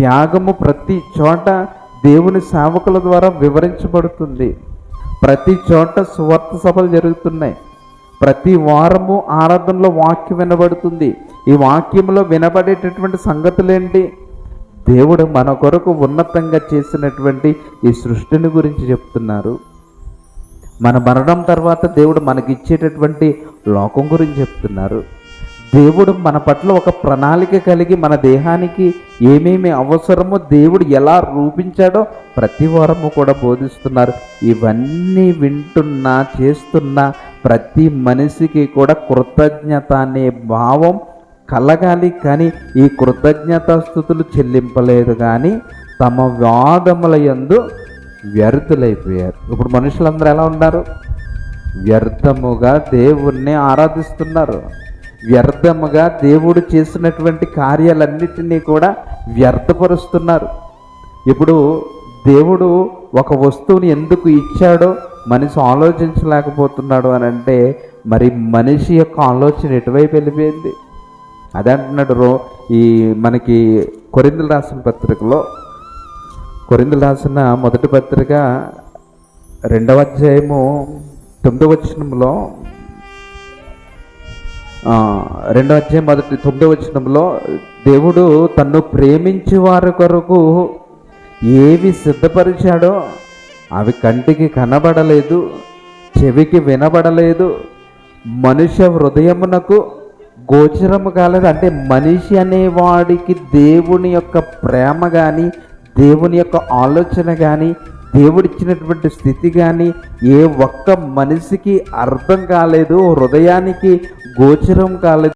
త్యాగము ప్రతి చోట దేవుని సేవకుల ద్వారా వివరించబడుతుంది. ప్రతి చోట సువార్త సభలు జరుగుతున్నాయి. ప్రతి వారము ఆరాధనలో వాక్యం వినబడుతుంది. ఈ వాక్యంలో వినబడేటటువంటి సంగతులేంటి? దేవుడు మన కొరకు ఉన్నతంగా చేసినటువంటి ఈ సృష్టిని గురించి చెప్తున్నారు. మన మరణం తర్వాత దేవుడు మనకి ఇచ్చేటటువంటి లోకం గురించి చెప్తున్నారు. దేవుడు మన పట్ల ఒక ప్రణాళిక కలిగి మన దేహానికి ఏమేమి అవసరమో దేవుడు ఎలా రూపించాడో ప్రతి వారము కూడా బోధిస్తున్నారు. ఇవన్నీ వింటున్నా చేస్తున్నా ప్రతి మనిషికి కూడా కృతజ్ఞత అనే భావం కలగాలి కానీ ఈ కృతజ్ఞతాస్థుతులు చెల్లింపలేదు కానీ తమ వాదముల యందు వ్యర్థులైపోయారు. ఇప్పుడు మనుషులందరూ ఎలా ఉన్నారు? వ్యర్థముగా దేవుణ్ణి ఆరాధిస్తున్నారు. వ్యర్థముగా దేవుడు చేసినటువంటి కార్యాలన్నిటినీ కూడా వ్యర్థపరుస్తున్నారు. ఇప్పుడు దేవుడు ఒక వస్తువుని ఎందుకు ఇచ్చాడో మనిషి ఆలోచించలేకపోతున్నాడు అని అంటే మరి మనిషి యొక్క ఆలోచన ఎటువైపు వెళ్ళిపోయింది? అదే అంటున్నాడు రో ఈ మనకి కొరిందులు రాసిన పత్రికలో కొరిందులు రాసిన మొదటి పత్రిక రెండవ అధ్యాయము తొమ్మిదవ వచనంలో ఆ, రెండవ అధ్యాయం మొదటి తొమ్మిదవ వచనంలో దేవుడు తన్ను ప్రేమించి వారి కొరకు ఏవి సిద్ధపరిచాడో అవి కంటికి కనబడలేదు చెవికి వినబడలేదు మనుష్య హృదయమునకు గోచరము కాలేదు. అంటే మనిషి అనేవాడికి దేవుని యొక్క ప్రేమ కానీ దేవుని యొక్క ఆలోచన కానీ దేవుడిచ్చినటువంటి స్థితి కానీ ఏ ఒక్క మనిషికి అర్థం కాలేదు హృదయానికి గోచరం కాలేదు.